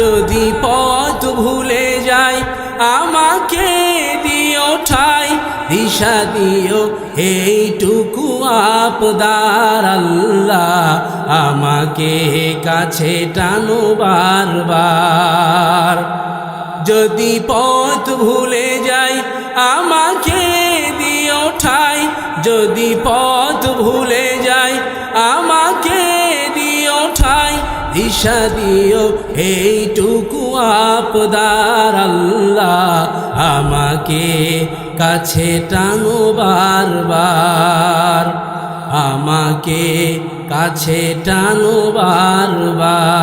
যদি পথ ভুলে যাই, আমাকে দিও ঠাই, দিশা দিও এইটুকু আপদার আল্লাহ, আমাকে কাছে টানো বারবার। যদি পথ ভুলে যাই, আমাকে দিও ঠাই, যদি পথ ভুলে দিশা দিও এইটুকু আপদার আল্লাহ আমাকে কাছে টানো বারবার। আমাকে কাছে টানো বারবার।